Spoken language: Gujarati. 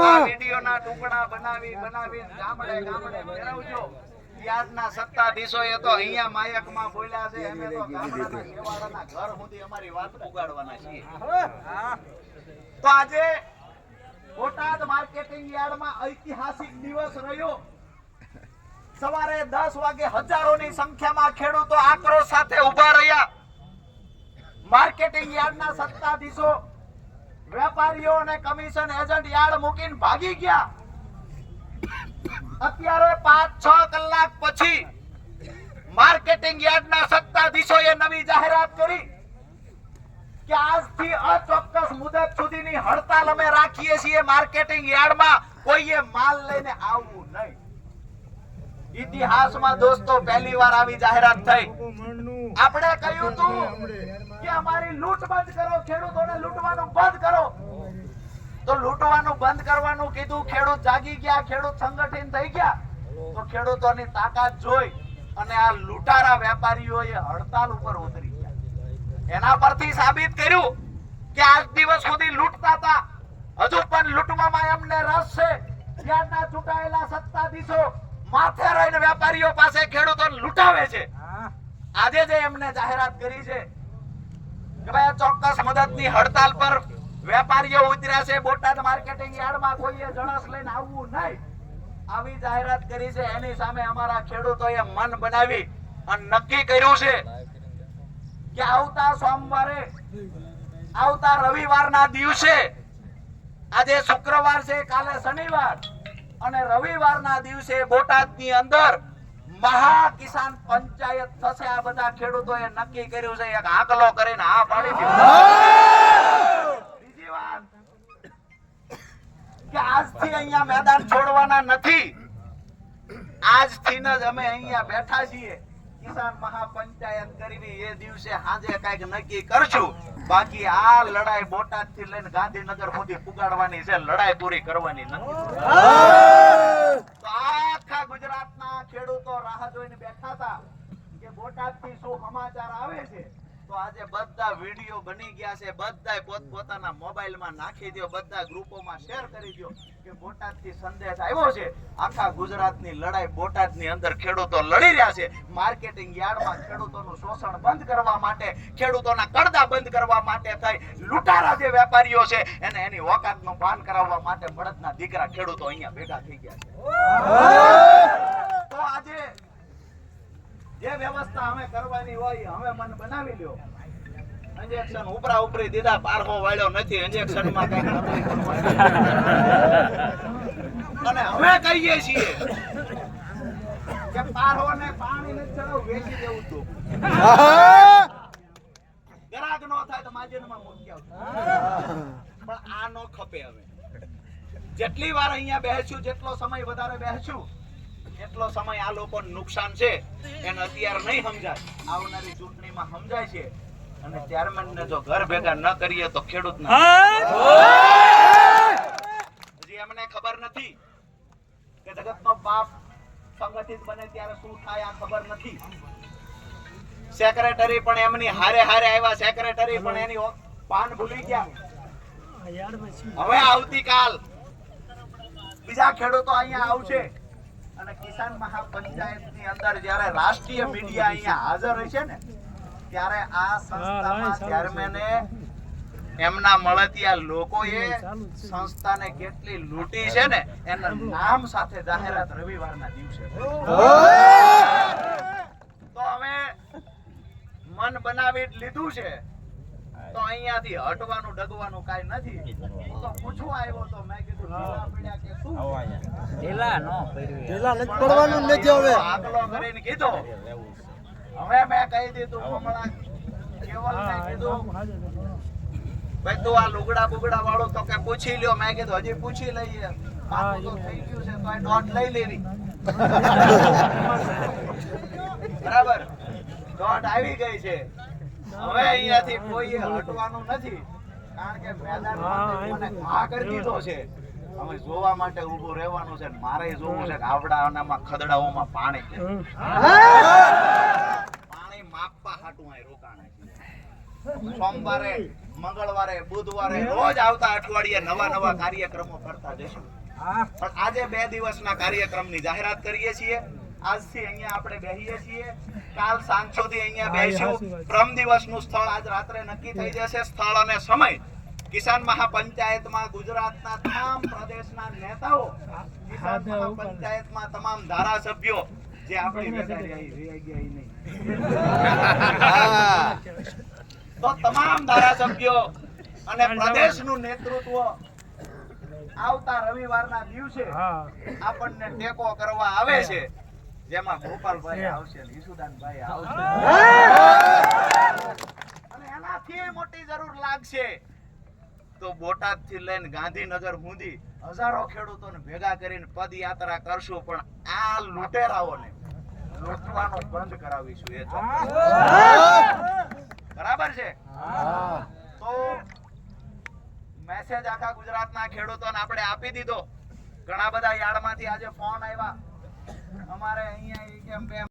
માં વિડીયોના ટુકડા બનાવી બનાવી ગામડે ગામડે ફેરવજો. યાદના સત્તાધીશોએ તો અહીંયા માયકમાં બોલ્યા છે અમે તો ગામડાના છેવાડાના ઘર સુધી અમારી વાત પુગાડવાના છીએ. તો આજે બોટાદ માર્કેટિંગ યાર્ડમાં ઐતિહાસિક દિવસ રહ્યો. સવારે 10 વાગે હજારોની સંખ્યામાં ખેડૂતો આક્રોશ સાથે ઊભા રહ્યા. માર્કેટિંગ યાર્ડના સત્તાધીશો વેપારીઓ અને કમિશન એજન્ટ યાર્ડ મૂકીને ભાગી ગયા. અત્યારે પાંચ, છ કલાક પછી માર્કેટિંગ યાર્ડના સત્તાધીશોએ નવી જાહેરાત કરી કે આજથી અચોક્કસ મુદત સુધીની હડતાલ અમે રાખીએ છીએ માર્કેટિંગ યાર્ડમાં. કોઈએ માલ લઈને આવવું નહીં. ઇતિહાસમાં દોસ્તો, પહેલી વાર આવી જાહેરાત થઈ. આપણે કહ્યું હતું કે અમારી લૂંટ બંધ કરો ખેડૂતોને લૂંટવાનું બંધ કરો. તો લૂંટવાનું બંધ કરવાનું કીધું ખેડૂત જાગી ગયા ખેડૂત સંગઠિત થઈ ગયા. તો ખેડૂતોની તાકાત જોઈ અને આ લૂંટારા વેપારીઓએ હડતાલ ઉપર ઉતરી ગયા. એના પરથી સાબિત કર્યું કે આજ દિવસ સુધી લૂંટતા હતા. હજુ પણ લૂંટવામાં એમને રસ છે. ત્યારના ચૂંટાયેલા સત્તાધીશો માથે રહીને વેપારીઓ પાસે ખેડૂતોને લૂંટાવે છે. આજે જે એમને જાહેરાત કરી છે કે ભાઈ આ ચોક્કસ મદદની હડતાલ પર વેપારીઓ ઉતર્યા છે, બોટાદ માર્કેટિંગ યાર્ડમાં કોઈએ જણસ લઈને આવવું નહીં. આવી જાહેરાત કરી છે, એની સામે અમારા ખેડૂતોએ મન બનાવી અને નક્કી કર્યું છે કે આવતા સોમવારે, આવતા રવિવારના દિવસે, આજે શુક્રવાર છે, કાલે શનિવાર, અને રવિવારના દિવસે બોટાદની અંદર મહા પંચાયત થશે. આ બધા ખેડૂતોએ નક્કી કર્યું છે, એક આંકલો કરીને આ પાડી દીધો આજથી અહીંયા મેદાન છોડવાના નથી. આજથી જ અમે અહીંયા બેઠા છીએ. કિસાન મહાપંચાયત કરીને એ દિવસે સાંજે કંઈક નક્કી કરશું. બાકી આ લડાઈ બોટાદથી લઈને ગાંધીનગર સુધી પુગાડવાની છે. લડાઈ પૂરી કરવાની નથી તો આખા ગુજરાતના ખેડૂતો રાહ જોઈને બેઠા હતા કે બોટાદથી શું સમાચાર આવે છે, તો આજે બધા વીડિયો બની ગયા છે. બધાય પોતપોતાના મોબાઈલમાં નાખી દો બધા ગ્રુપોમાં શેર કરી દો કે બોટાદથી સંદેશ આવ્યો છે. આખા ગુજરાતની લડાઈ બોટાદની અંદર ખેડૂતો લડી રહ્યા છે. માર્કેટિંગ યાર્ડમાં ખેડૂતોનું શોષણ બંધ કરવા માટે, ખેડૂતોના કડદા બંધ કરવા માટે થઈ લૂંટારા જે વેપારીઓ છે, એને એની ઓકાતનું ભાન કરાવવા માટે બળદના દીકરા ખેડૂતો અહીંયા ભેગા થઈ ગયા છે. તો આજે જે વ્યવસ્થા અમે કરવાની હોય અમે મન બનાવી લ્યો. ઇન્જેક્શન ઉપરા ઉપરી દીધા પારખો વાળ્યો નથી ઇન્જેક્શનમાં કઈ અને અમે કહીએ છીએ કે પારો ને પાણી ને ચડાવ વેચી દેવું તું. ગ્રાહક નો થાય તો માજનમાં મૂકી આવજો. પણ આ નો ખપે હવે. જેટલી વાર અહીંયા બેસ્યું જેટલો સમય વધારે બેસ્યું એટલો સમય આ લોકો નુકસાન છે એને અત્યારે નહીં સમજાય. આવનારી ચૂંટણીમાં સમજાય છે. અને ચેરમેન ને જો ઘર ભેગા ન કરીએ તો ખેડૂત હજી એમને ખબર નથી કે જગતનો બાપ સંગઠિત બને ત્યારે શું થાય આ ખબર નથી. સેક્રેટરી પણ એમની હારે હારે આવ્યા. સેક્રેટરી પણ એની પાન ભૂલી ગયા. હવે આવતીકાલ બીજા ખેડૂતો અહીંયા આવશે. અને કિસાન મહાપંચાયતની અંદર જ્યારે રાષ્ટ્રીય મીડિયા અહીંયા હાજર હશે ને ત્યારે આ સંસ્થામાં ચેરમેને એમના મળતિયા લોકોએ સંસ્થાને કેટલી લૂંટી છે ને એના નામ સાથે જાહેરાત રવિવારના દિવસે. તો અમે મન બનાવી લીધું છે. તો અહીંયાથી હટવાનું ડગવાનું કાંઈ નથી. હું તો પૂછવા આવ્યો તો મેં કીધું ઢીલા પડ્યા કે શું? ઢીલા નથી પડવાનું નથી હવે. આગલો કરીને કીધો. હવે મેં કહી દીધું હમણાં મેં કીધું ભાઈ તું આ લુગડા બુગડા વાળું તો કે પૂછી લ્યો. મેં કીધું હજી પૂછી લઈએ. આટલું તો થઈ ગયું છે તો આ ડોટ લઈ લેવી. બરાબર? ડોટ આવી ગઈ છે. હવે અહીંયાથી કોઈ હટવાનું નથી. કારણ કે મેદાન ઘા કરી દીધો છે. અમે જોવા માટે ઊભું રહેવાનું છે મારે જોવું છે કે ખદડાઓમાં પાણી પાણી માપવા હાટું અહીં રોકાણ સોમવારે મંગળવારે બુધવારે રોજ આવતા અઠવાડિયે નવા નવા કાર્યક્રમો કરતા જશું પણ આજે બે દિવસના કાર્યક્રમની જાહેરાત કરીએ છીએ. આજથી અહીંયા આપણે બેહીએ છીએ. કાલ સાંજ સુધી અહીંયા બેસીશું પ્રમ દિવસનું સ્થળ આજ રાત્રે નક્કી થઈ જશે. સ્થળ અને સમય. કિસાન મહાપંચાયતમાં ગુજરાતના તમામ પ્રદેશના નેતાઓ કિસાન મહાપંચાયતમાં તમામ ધારાસભ્યો જે આપણી. તો તમામ ધારાસભ્યો અને પ્રદેશનું નેતૃત્વ આવતા રવિવારના દિવસે આપણને ટેકો કરવા આવે છે. જેમાં ગોપાલભાઈ આવશે ને આવશે. અને એનાથી મોટી જરૂર લાગશે. તો બોટાદથી લઈને ગાંધીનગર સુધી હજારો ખેડૂતોને ભેગા કરીને પદયાત્રા કરશું પણ આ લૂંટેરાઓને લૂંટવાનો બંધ કરાવીશું એ તો બરાબર છે? તો મેસેજ આખા ગુજરાતના ખેડૂતોને આપણે આપી દીધો. ઘણા બધા યાર્ડમાંથી આજે ફોન આવ્યા. અમારે અહીંયા ઈ કેમ બે